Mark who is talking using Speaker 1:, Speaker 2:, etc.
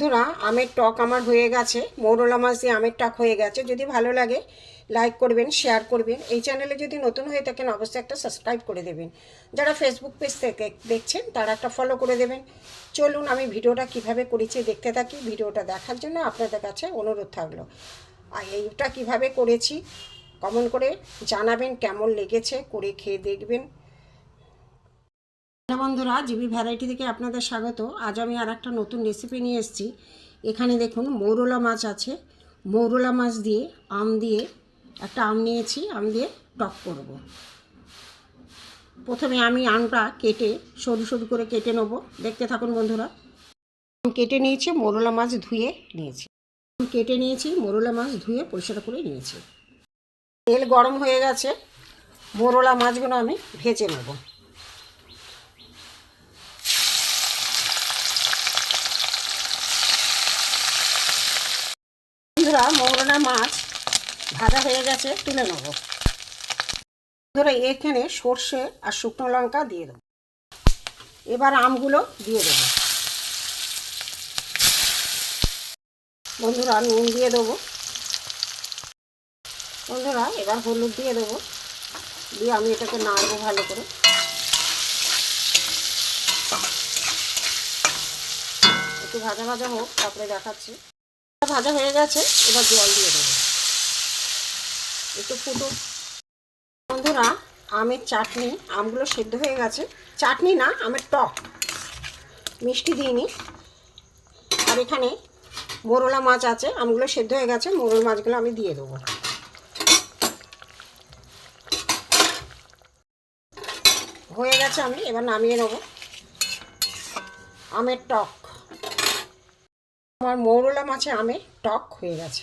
Speaker 1: বন্ধুরা, আমের টক আমার হয়ে গেছে। মৌরলা মাছ দিয়ে আমের টক হয়ে গেছে। যদি ভালো লাগে লাইক করবেন শেয়ার করবেন। এই চ্যানেলে যদি নতুন হয়ে থাকেন, অবশ্যই একটা সাবস্ক্রাইব করে দেবেন। যারা ফেসবুক পেজ থেকে দেখছেন, তারা একটা ফলো করে দেবেন। চলুন, আমি ভিডিওটা কীভাবে করেছি দেখতে থাকি। ভিডিওটা দেখার জন্য আপনাদের কাছে অনুরোধ থাকল। আর এইটা কীভাবে করেছি কমন করে জানাবেন, কেমন লেগেছে, করে খেয়ে দেখবেন। হ্যালো বন্ধুরা, জিবি ভ্যারাইটি থেকে আপনাদের স্বাগত। আজ আমি আর একটা নতুন রেসিপি নিয়ে এসেছি। এখানে দেখুন, মৌরলা মাছ আছে। মৌরলা মাছ দিয়ে আম দিয়ে একটা আম নিয়েছি, আম দিয়ে টক করব। প্রথমে আমি আমটা কেটে, সরু সরু করে কেটে নেব। দেখতে থাকুন বন্ধুরা। কেটে নিয়েছি, মোরলা মাছ ধুয়ে নিয়েছি। কেটে নিয়েছি, মোরলা মাছ ধুয়ে পরিষ্কার করে নিয়েছি। তেল গরম হয়ে গেছে। মোরলা মাছগুলো আমি ভেজে নেব। বন্ধুরা, মৌরনা মাছ ভাজা হয়ে গেছে, তুলে নেব। বন্ধুরা, এখানে সর্ষে আর শুকনো লঙ্কা দিয়ে দেবো। এবার আমগুলো দিয়ে দেবো। বন্ধুরা, নুন দিয়ে দেবো। বন্ধুরা, এবার হলুদ দিয়ে দেবো। দিয়ে আমি এটাকে নাড়বো ভালো করে। একটু ভাজা ভাজা হোক, তারপরে দেখাচ্ছি। ভাজা হয়ে গেছে, এবার জল দিয়ে দেবো। একটু ফুটো। বন্ধুরা, আমের চাটনি, আমগুলো সেদ্ধ হয়ে গেছে। চাটনি না, আমের টক। মিষ্টি দিইনি। আর এখানে মোরলা মাছ আছে, আমগুলো সেদ্ধ হয়ে গেছে, মোরল মাছগুলো আমি দিয়ে দেবো। হয়ে গেছে আমি, এবার নামিয়ে নেব। আমের টক। আমার মৌরলা মাছে আমি টক হয়ে গেছে।